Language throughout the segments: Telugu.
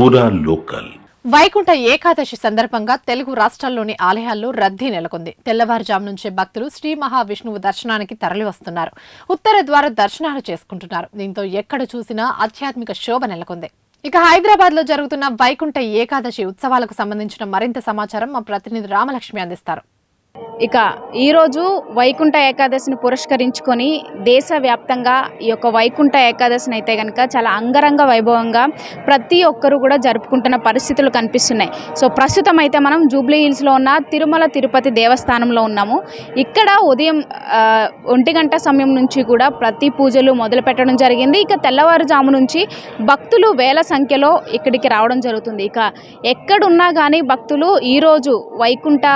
పూరా లోకల్ వైకుంఠ ఏకాదశి సందర్భంగా తెలుగు రాష్ట్రాల్లోని ఆలయాల్లో రద్దీ నెలకొంది. తెల్లవారుజాము నుంచే భక్తులు శ్రీ మహావిష్ణువు దర్శనానికి తరలి వస్తున్నారు ఉత్తర ద్వార దర్శనాలు చేసుకుంటున్నారు. దీంతో ఎక్కడ చూసినా ఆధ్యాత్మిక శోభ నెలకొంది. ఇక హైదరాబాద్లో జరుగుతున్న వైకుంఠ ఏకాదశి ఉత్సవాలకు సంబంధించిన మరింత సమాచారం మా ప్రతినిధి రామలక్ష్మి అందిస్తారు. ఇక ఈరోజు వైకుంఠ ఏకాదశిని పురస్కరించుకొని దేశవ్యాప్తంగా ఈ యొక్క వైకుంఠ ఏకాదశిని అయితే కనుక చాలా అంగరంగ వైభవంగా ప్రతి ఒక్కరు కూడా జరుపుకుంటున్న పరిస్థితులు కనిపిస్తున్నాయి. సో ప్రస్తుతం అయితే మనం జూబ్లీ హిల్స్లో ఉన్న తిరుమల తిరుపతి దేవస్థానంలో ఉన్నాము. ఇక్కడ ఉదయం ఒంటి గంట సమయం నుంచి కూడా ప్రతి పూజలు మొదలు పెట్టడం జరిగింది. ఇక తెల్లవారుజాము నుంచి భక్తులు వేల సంఖ్యలో ఇక్కడికి రావడం జరుగుతుంది. ఇక ఎక్కడున్నా కానీ భక్తులు ఈరోజు వైకుంఠ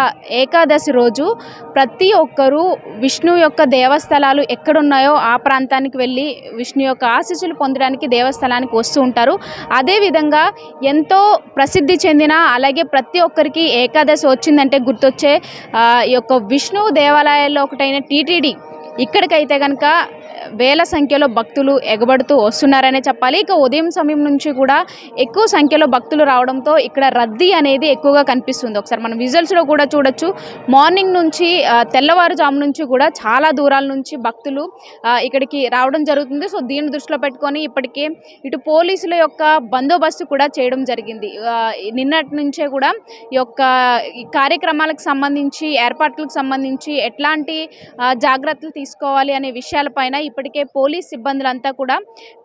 ఏకాదశి రోజు ప్రతి ఒక్కరూ విష్ణు యొక్క దేవస్థలాలు ఎక్కడున్నాయో ఆ ప్రాంతానికి వెళ్ళి విష్ణు యొక్క ఆశీస్సులు పొందడానికి దేవస్థలానికి వస్తూ ఉంటారు. అదేవిధంగా ఎంతో ప్రసిద్ధి చెందిన అలాగే ప్రతి ఒక్కరికి ఏకాదశి వచ్చిందంటే గుర్తొచ్చే ఈ యొక్క విష్ణు దేవాలయాల్లో ఒకటైన టీటీడీ. ఇక్కడికైతే కనుక వేల సంఖ్యలో భక్తులు ఎగబడుతూ వస్తున్నారనే చెప్పాలి. ఇక ఉదయం సమయం నుంచి కూడా ఎక్కువ సంఖ్యలో భక్తులు రావడంతో ఇక్కడ రద్దీ అనేది ఎక్కువగా కనిపిస్తుంది. ఒకసారి మనం విజువల్స్లో కూడా చూడొచ్చు. మార్నింగ్ నుంచి తెల్లవారుజాము నుంచి కూడా చాలా దూరాల నుంచి భక్తులు ఇక్కడికి రావడం జరుగుతుంది. సో దీన్ని దృష్టిలో పెట్టుకొని ఇప్పటికే ఇటు పోలీసుల యొక్క బందోబస్తు కూడా చేయడం జరిగింది. నిన్నటి నుంచే కూడా ఈ యొక్క ఈ కార్యక్రమాలకు సంబంధించి ఏర్పాట్లకు సంబంధించి ఎట్లాంటి జాగ్రత్తలు తీసుకోవాలి అనే విషయాలపైన ఇప్పటికే పోలీస్ సిబ్బందులంతా కూడా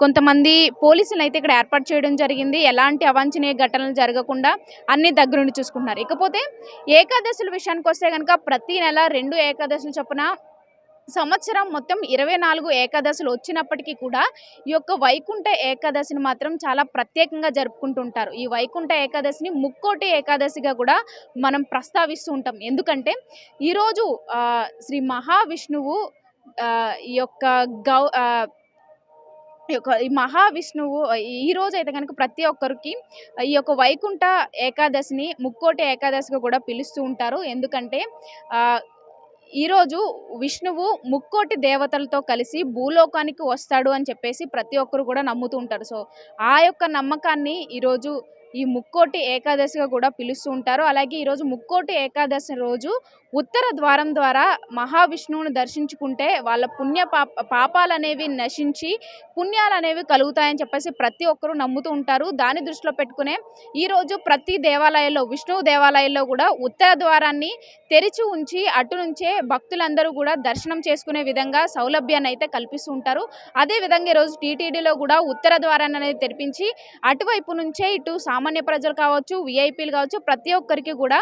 కొంతమంది పోలీసులు అయితే ఇక్కడ ఏర్పాటు చేయడం జరిగింది. ఎలాంటి అవాంఛనీయ ఘటనలు జరగకుండా అన్ని దగ్గరుండి చూసుకుంటున్నారు. ఇకపోతే ఏకాదశుల విషయానికి వస్తే కనుక ప్రతి నెల రెండు ఏకాదశులు చొప్పున సంవత్సరం మొత్తం ఇరవై నాలుగు ఏకాదశులు వచ్చినప్పటికీ కూడా ఈ యొక్క వైకుంఠ ఏకాదశిని మాత్రం చాలా ప్రత్యేకంగా జరుపుకుంటుంటారు. ఈ వైకుంఠ ఏకాదశిని ముక్కోటి ఏకాదశిగా కూడా మనం ప్రస్తావిస్తూ ఉంటాం. ఎందుకంటే ఈరోజు శ్రీ మహావిష్ణువు ఈ యొక్క గౌ ఈ యొక్క ఈ మహావిష్ణువు ఈ రోజు అయితే కనుక ప్రతి ఒక్కరికి ఈ యొక్క వైకుంఠ ఏకాదశిని ముక్కోటి ఏకాదశిగా కూడా పిలుస్తూ ఉంటారు. ఎందుకంటే ఈరోజు విష్ణువు ముక్కోటి దేవతలతో కలిసి భూలోకానికి వస్తాడు అని చెప్పేసి ప్రతి ఒక్కరు కూడా నమ్ముతూ ఉంటారు. సో ఆ యొక్క నమ్మకాన్ని ఈరోజు ఈ ముక్కోటి ఏకాదశిగా కూడా పిలుస్తూ ఉంటారు. అలాగే ఈరోజు ముక్కోటి ఏకాదశి రోజు ఉత్తర ద్వారం ద్వారా మహావిష్ణువుని దర్శించుకుంటే వాళ్ళ పుణ్య పాప పాపాలు అనేవి నశించి పుణ్యాలు అనేవి కలుగుతాయని చెప్పేసి ప్రతి ఒక్కరూ నమ్ముతూ ఉంటారు. దాన్ని దృష్టిలో పెట్టుకునే ఈరోజు ప్రతి దేవాలయంలో విష్ణువు దేవాలయంలో కూడా ఉత్తర ద్వారాన్ని తెరిచి ఉంచి అటు నుంచే భక్తులందరూ కూడా దర్శనం చేసుకునే విధంగా సౌలభ్యాన్ని అయితే కల్పిస్తూ ఉంటారు. అదేవిధంగా ఈరోజు టీటీడీలో కూడా ఉత్తర ద్వారాన్ని అనేది తెరిపించి అటువైపు నుంచే ఇటు సామాన్య ప్రజలు కావచ్చు విఐపీలు కావచ్చు ప్రతి ఒక్కరికి కూడా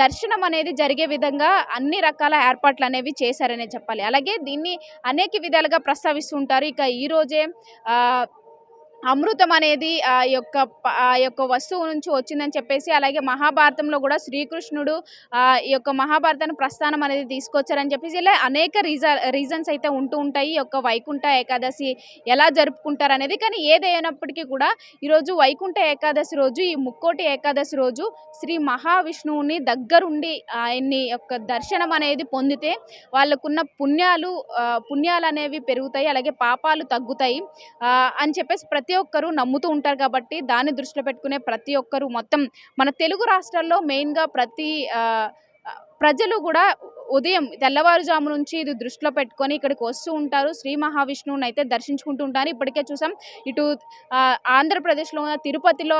దర్శనం అనేది జరిగే విధంగా అన్ని రకాల ఏర్పాట్లు అనేవి చేశారనే చెప్పాలి. అలాగే దీన్ని అనేక విధాలుగా ప్రస్తావిస్తుంటారు. ఇక ఈరోజే అమృతం అనేది ఆ యొక్క ఆ యొక్క వస్తువు నుంచి వచ్చిందని చెప్పేసి అలాగే మహాభారతంలో కూడా శ్రీకృష్ణుడు ఆ, ఈ యొక్క మహాభారతాన్ని ప్రస్థానం అనేది తీసుకొచ్చారని చెప్పేసి ఇలా అనేక రీజ రీజన్స్ అయితే ఉంటూ ఉంటాయి. ఈ యొక్క వైకుంఠ ఏకాదశి ఎలా జరుపుకుంటారు అనేది. కానీ ఏదైనప్పటికీ కూడా ఈరోజు వైకుంఠ ఏకాదశి రోజు ఈ ముక్కోటి ఏకాదశి రోజు శ్రీ మహావిష్ణువుని దగ్గరుండి ఆయన్ని యొక్క దర్శనం అనేది పొందితే వాళ్ళకున్న పుణ్యాలు పుణ్యాలు అనేవి పెరుగుతాయి. అలాగే పాపాలు తగ్గుతాయి. అని చెప్పేసి ప్రతి ప్రతి ఒక్కరూ నమ్ముతూ ఉంటారు కాబట్టి దాన్ని దృష్టిలో పెట్టుకునే ప్రతి ఒక్కరూ మొత్తం మన తెలుగు రాష్ట్రాల్లో మెయిన్గా ప్రతి ప్రజలు కూడా ఉదయం తెల్లవారుజాము నుంచి ఇది దృష్టిలో పెట్టుకొని ఇక్కడికి వస్తూ ఉంటారు. శ్రీ మహావిష్ణువుని అయితే దర్శించుకుంటూ ఉంటారు. ఇప్పటికే చూసాం ఇటు ఆంధ్రప్రదేశ్లో ఉన్న తిరుపతిలో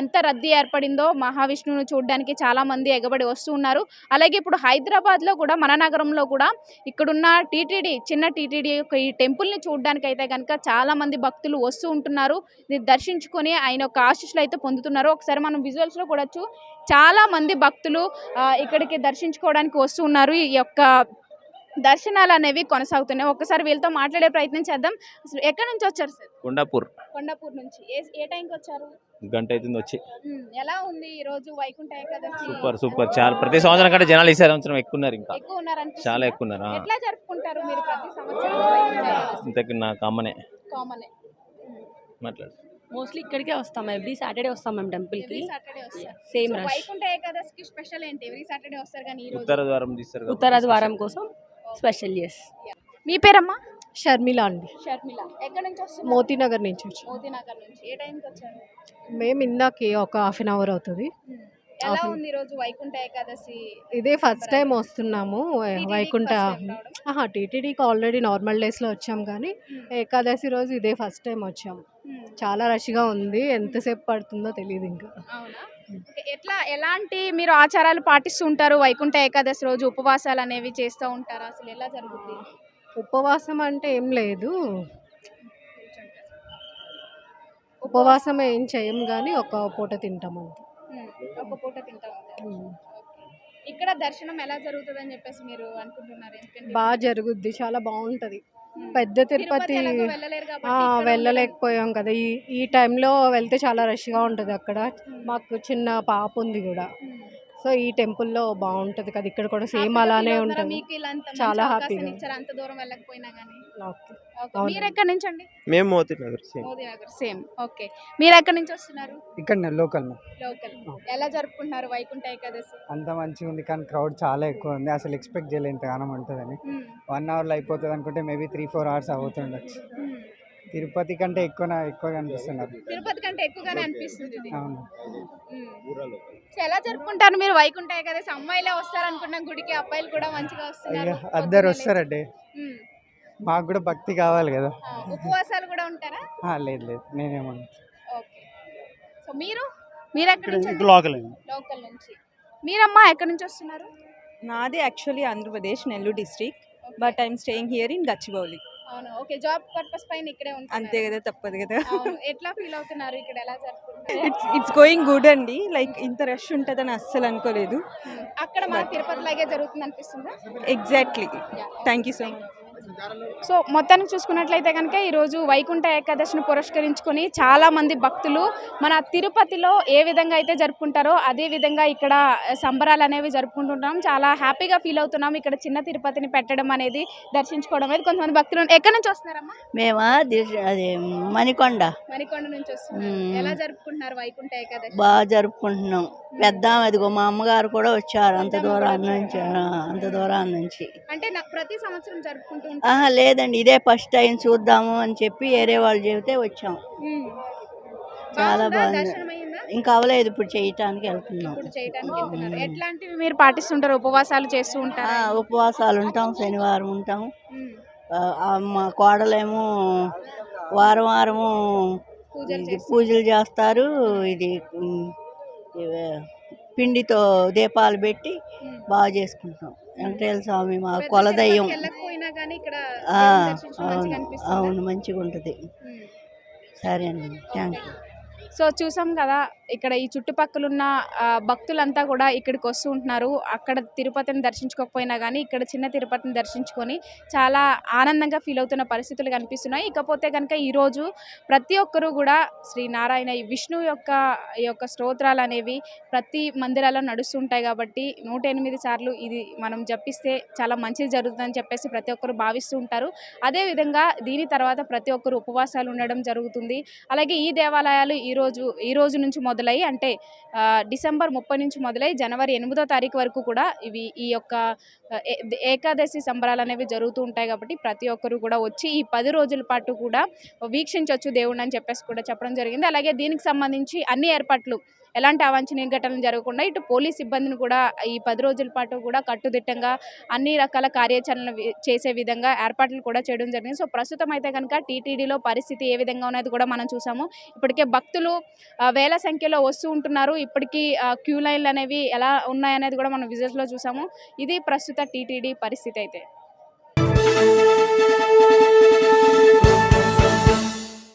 ఎంత రద్దీ ఏర్పడిందో మహావిష్ణువుని చూడడానికి చాలామంది ఎగబడి వస్తూ ఉన్నారు. అలాగే ఇప్పుడు హైదరాబాద్లో కూడా మన నగరంలో కూడా ఇక్కడున్న టీటీడీ చిన్న టీటీడీ యొక్క ఈ టెంపుల్ని చూడడానికి అయితే కనుక చాలామంది భక్తులు వస్తూ ఉంటున్నారు. ఇది దర్శించుకొని ఆయన యొక్క ఆశీస్సులు అయితే పొందుతున్నారు. ఒకసారి మనం విజువల్స్లో కూడా చాలామంది భక్తులు ఇక్కడికి ఇక్కడికి దర్శించుకోవడానికి వస్తూ ఉన్నారు. ఈ యొక్క దర్శనాలు అనేవి కొనసాగుతున్నాయి. ఒక్కసారి వీళ్ళతో మాట్లాడే ప్రయత్నం చేద్దాం. అసలు ఎక్కడి నుంచి వచ్చారు సార్? కొండాపూర్. కొండాపూర్ నుంచి. ఏ ఏ టైంకి వచ్చారు? గంట అవుతుంది వచ్చి ఎలా ఉంది ఈ రోజు వైకుంఠ ఏకాదశి? Super super. చాలా ప్రతి సంవత్సరం కంటే జనాలు ఈ సంవత్సరం ఎక్కువ ఉన్నారు ఇంకా ఎక్కువ? చాలా ఎక్కువ ఉన్నారు. ఎట్లా జరుపుకుంటారు మీరు ప్రతి సంవత్సరం ఇంతకు నా కామనే కామన్. మాట్లాడు. మోస్ట్లీ ఇక్కడికే వస్తాం. ఎవ్రీ సాటర్డే వస్తాం మేము టెంపుల్కి ఎవ్రీ సాటర్డే వస్తారు సేమ్ రష్ వైకుంఠ ఏకాదశికి స్పెషల్ ఏంటి? ఎవ్రీ సాటర్డే వస్తారు కానీ ఈ రోజు? ఉత్తర ద్వారం తీస్తారు కాబట్టి ఉత్తర ద్వారం కోసం స్పెషల్ ఎస్ మీ పేరమ్మా? షర్మిల అండి. షర్మిల. ఎక్కడి నుంచి వస్తున్నారు? మోతీనగర్ నుంచి వచ్చి. మోదీనగర్ నుంచి. ఏ టైంకి వచ్చారు? మేము ఇందాకే ఒక హాఫ్ అన్ అవర్ అవుతుంది. ఎలా Often- ఉంది ఈరోజు వైకుంఠ ఏకాదశి? ఇదే ఫస్ట్ టైం వస్తున్నాము వైకుంఠ. టీటీడీకి ఆల్రెడీ నార్మల్ డేస్లో వచ్చాం కానీ ఏకాదశి రోజు ఇదే ఫస్ట్ టైం వచ్చాం. Hmm. చాలా రష్గా ఉంది. ఎంతసేపు పడుతుందో తెలియదు ఇంకా. ఎట్లా ఎలాంటి మీరు ఆచారాలు పాటిస్తూ ఉంటారు వైకుంఠ ఏకాదశి రోజు ఉపవాసాలు అనేవి చేస్తూ ఉంటారు? అసలు ఎలా జరుగుతుంది ఉపవాసం అంటే ఏం లేదు. ఉపవాసం? ఏం చేయం కానీ ఒక పూట తింటాం అంతే. ఒక పూట తింటా. ఇక్కడ దర్శనం ఎలా జరుగుతుంది అని చెప్పేసి మీరు అనుకుంటున్నారు? బాగా జరుగుద్ది. చాలా బాగుంటది. పెద్ద తిరుపతి వెళ్ళలేకపోయాం కదా. ఈ ఈ టైంలో వెళ్తే చాలా రష్గా ఉంటుంది అక్కడ. మాకు చిన్న పాప ఉంది కూడా. సో ఈ టెంపుల్లో బాగుంటుంది కదా. ఇక్కడ కూడా సేమ్ అలానే? ఉంటుంది. చాలా హ్యాపీగా. అంత దూరం వెళ్ళకపోయినా కానీ. మీరు ఎక్కడి నుంచి అండి మేము Moti Nagar same. Modi Nagar same. Okay. మీరు ఎక్కడి నుంచి వస్తున్నారు? ఇక్కడ లోకల్ లోకల్. ఎలా జరుపుకుంటున్నారు? వైకుంఠ ఏకాదశి? అంత మంచిగా ఉంది కానీ క్రౌడ్ చాలా ఎక్కువ ఉంది. అసలు ఎక్స్పెక్ట్ చేయలేదు ఇంతగానం ఉంటుందని. వన్ అవర్లో అయిపోతుంది అనుకుంటే మేబీ త్రీ ఫోర్ అవర్స్ అవుతుండొచ్చు. తిరుపతి కంటే ఎక్కువ ఎక్కువగా అనిపిస్తున్నారు తిరుపతి కంటే ఎక్కువగానే అనిపిస్తుంది ఇది. అవును. సో ఎలా జరుపుకుంటారు మీరు? వైకుంఠ ఏకాదశి అమ్మాయిలే వస్తారు అనుకున్నాం గుడికి అబ్బాయిలు కూడా మంచిగా వస్తున్నారు అయ్యా అందరు వస్తారండి. మాకు కూడా భక్తి కావాలి కదా. ఉపవాసాలు కూడా ఉంటారా? ఆ, లేదు లేదు నేనేమన్నా ఓకే. సో మీరు? మీరు ఎక్కడి నుంచి లోకల్ నుంచి. మీరమ్మా ఎక్కడి నుంచి వస్తున్నారు? నాది actually Andhra Pradesh Nellore district but I'm staying here in Gachibowli అవును. ఓకే జాబ్ పర్పస్ పైన ఇక్కడే అంతే ఉంటున్నారు కదా తప్పదు కదా. ఎట్లా ఫీల్ అవుతున్నారు ఇక్కడ? ఎలా జరుపుకుంటారు ఇట్స్ ఇట్స్ గోయింగ్ గుడ్ అండి. లైక్ ఇంత రష్ ఉంటుందని అస్సలు అనుకోలేదు. అక్కడ మన తిరుపతి లాగే జరుగుతుంది అనిపిస్తుందా exactly thank you so much so మొత్తానికి చూసుకున్నట్లయితే కనుక ఈరోజు వైకుంఠ ఏకాదశిని పురస్కరించుకొని చాలామంది భక్తులు మన తిరుపతిలో ఏ విధంగా అయితే జరుపుకుంటారో అదే విధంగా ఇక్కడ సంబరాలు అనేవి జరుపుకుంటుంటాం చాలా హ్యాపీగా ఫీల్ అవుతున్నాం. ఇక్కడ చిన్న తిరుపతిని పెట్టడం అనేది దర్శించుకోవడం అనేది కొంతమంది భక్తులు ఎక్కడి నుంచి వస్తున్నారమ్మా? మేమా అది మణికొండ. మణికొండ నుంచి వస్తున్నారు మ్మ్. ఎలా జరుపుకుంటున్నారు వైకుంఠ ఏకాదశి? బాగా జరుపుకుంటున్నాం. పెద్ద అదిగో మా అమ్మగారు కూడా వచ్చారు అంత దూరం నుంచి. అంత దూరం నుంచి. అంటే ప్రతి సంవత్సరం జరుపుకుంటూ ఆహా లేదండి. ఇదే ఫస్ట్ టైం చూద్దాము అని చెప్పి వేరే వాళ్ళు చెబితే వచ్చాం. చాలా బాగుందా? ఇంకా అవలేదు ఇప్పుడు చేయటానికి వెళ్తున్నాం. ఎట్లాంటివి మీరు పాటిస్తుంటారు? ఉపవాసాలు చేస్తూ ఆ, ఉంటారు ఉపవాసాలు ఉంటాం. శనివారం ఉంటాం. మా కోడలేమో వారం వారము పూజలు చేస్తారు. ఇది పిండితో దీపాలు పెట్టి బాగా చేసుకుంటాం. వెంకటేశ్వర స్వామి మా కొలదయ్యం అవును మంచిగా ఉంటుంది. సరే అండి థ్యాంక్ యూ సో చూసాం కదా ఇక్కడ ఈ చుట్టుపక్కల ఉన్న భక్తులంతా కూడా ఇక్కడికి వస్తూ ఉంటున్నారు. అక్కడ తిరుపతిని దర్శించుకోకపోయినా కానీ ఇక్కడ చిన్న తిరుపతిని దర్శించుకొని చాలా ఆనందంగా ఫీల్ అవుతున్న పరిస్థితులు కనిపిస్తున్నాయి. ఇకపోతే కనుక ఈరోజు ప్రతి ఒక్కరూ కూడా శ్రీ నారాయణ విష్ణు యొక్క ఈ యొక్క స్తోత్రాలు అనేవి ప్రతి మందిరాల్లో నడుస్తుంటాయి కాబట్టి నూట ఎనిమిది సార్లు ఇది మనం జపిస్తే చాలా మంచిది జరుగుతుందని చెప్పేసి ప్రతి ఒక్కరు భావిస్తూ ఉంటారు. అదేవిధంగా దీని తర్వాత ప్రతి ఒక్కరు ఉపవాసాలు ఉండడం జరుగుతుంది. అలాగే ఈ దేవాలయాలు ఈ రోజు ఈ రోజు నుంచి మొదలై అంటే డిసెంబర్ ముప్పై నుంచి మొదలై జనవరి ఎనిమిదో తారీఖు వరకు కూడా ఇవి ఈ యొక్క ఏ- ఏకాదశి సంబరాలు అనేవి జరుగుతూ ఉంటాయి కాబట్టి ప్రతి ఒక్కరు కూడా వచ్చి ఈ పది రోజుల పాటు కూడా వీక్షించవచ్చు దేవుడిని అని చెప్పేసి కూడా చెప్పడం జరిగింది. అలాగే దీనికి సంబంధించి అన్ని ఏర్పాట్లు ఎలాంటి అవాంఛనీయ ఘటనలు జరగకుండా ఇటు పోలీస్ సిబ్బందిని కూడా ఈ పది రోజుల పాటు కూడా కట్టుదిట్టంగా అన్ని రకాల కార్యాచరణలు చేసే విధంగా ఏర్పాట్లు కూడా చేయడం జరిగింది. సో ప్రస్తుతం అయితే కనుక టీటీడీలో పరిస్థితి ఏ విధంగా ఉన్నది కూడా మనం చూసాము. ఇప్పటికే భక్తులు వేల సంఖ్యలో వస్తూ ఉంటున్నారు. ఇప్పటికీ క్యూ లైన్లు అనేవి ఎలా ఉన్నాయనేది కూడా మనం విజిట్స్లో చూసాము. ఇది ప్రస్తుత టీటీడీ పరిస్థితి అయితే.